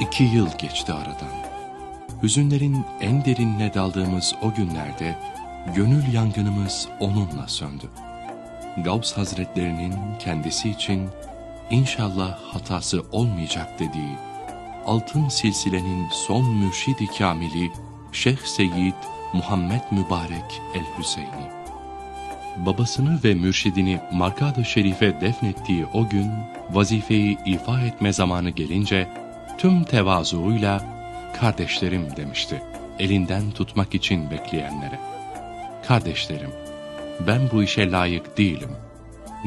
İki yıl geçti aradan. Hüzünlerin en derinine daldığımız o günlerde gönül yangınımız onunla söndü. Gavs Hazretlerinin kendisi için inşallah hatası olmayacak dediği altın silsilenin son mürşidi kamili Şeyh Seyyid Muhammed Mübarek el-Hüseyni. Babasını ve mürşidini Markad-ı Şerif'e defnettiği o gün vazifeyi ifa etme zamanı gelince tüm tevazuuyla kardeşlerim demişti. Elinden tutmak için bekleyenlere. Kardeşlerim, ben bu işe layık değilim.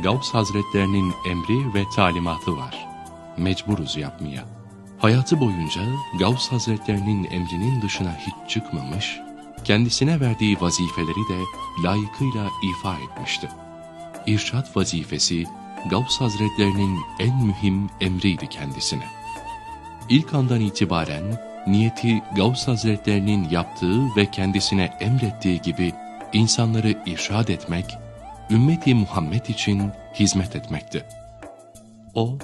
Gavs Hazretlerinin emri ve talimatı var. Mecburuz yapmaya. Hayatı boyunca Gavs Hazretlerinin emrinin dışına hiç çıkmamış, kendisine verdiği vazifeleri de layıkıyla ifa etmişti. İrşad vazifesi Gavs Hazretlerinin en mühim emriydi kendisine. İlk andan itibaren niyeti Gavs Hazretlerinin yaptığı ve kendisine emrettiği gibi insanları irşad etmek, ümmeti Muhammed için hizmet etmekti. O,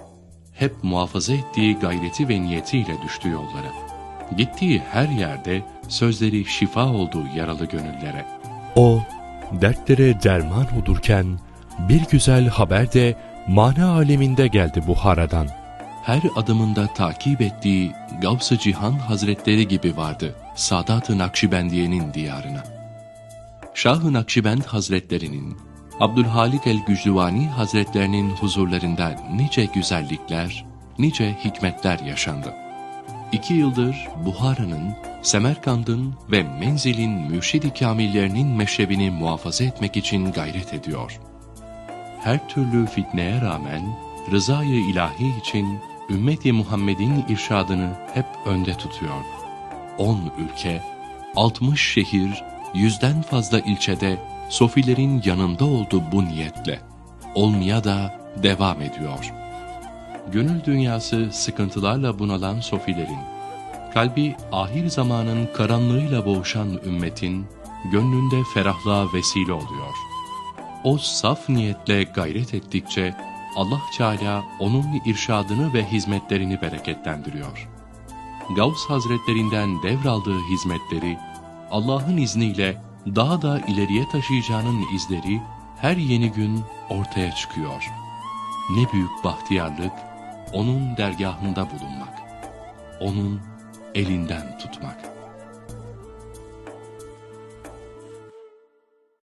hep muhafaza ettiği gayreti ve niyetiyle düştü yollara. Gittiği her yerde sözleri şifa olduğu yaralı gönüllere. O, dertlere derman olurken bir güzel haber de mana aleminde geldi Buhara'dan. Her adımında takip ettiği Gavs-ı Cihan Hazretleri gibi vardı Sadat-ı Nakşibendiye'nin diyarına. Şah-ı Nakşibend Hazretlerinin, Abdülhalik el-Güclüvani Hazretlerinin huzurlarında nice güzellikler, nice hikmetler yaşandı. İki yıldır Buhara'nın, Semerkand'ın ve Menzil'in mürşid-i kamillerinin meşrebini muhafaza etmek için gayret ediyor. Her türlü fitneye rağmen rızayı ilahi için ümmeti Muhammed'in irşadını hep önde tutuyor. 10 ülke, 60 şehir, yüzden fazla ilçede sofilerin yanında oldu bu niyetle. Olmaya da devam ediyor. Gönül dünyası sıkıntılarla bunalan sofilerin, kalbi ahir zamanın karanlığıyla boğuşan ümmetin gönlünde ferahlığa vesile oluyor. O saf niyetle gayret ettikçe Allah Teala onun irşadını ve hizmetlerini bereketlendiriyor. Gavs Hazretlerinden devraldığı hizmetleri Allah'ın izniyle daha da ileriye taşıyacağının izleri her yeni gün ortaya çıkıyor. Ne büyük bahtiyarlık onun dergahında bulunmak. Onun elinden tutmak.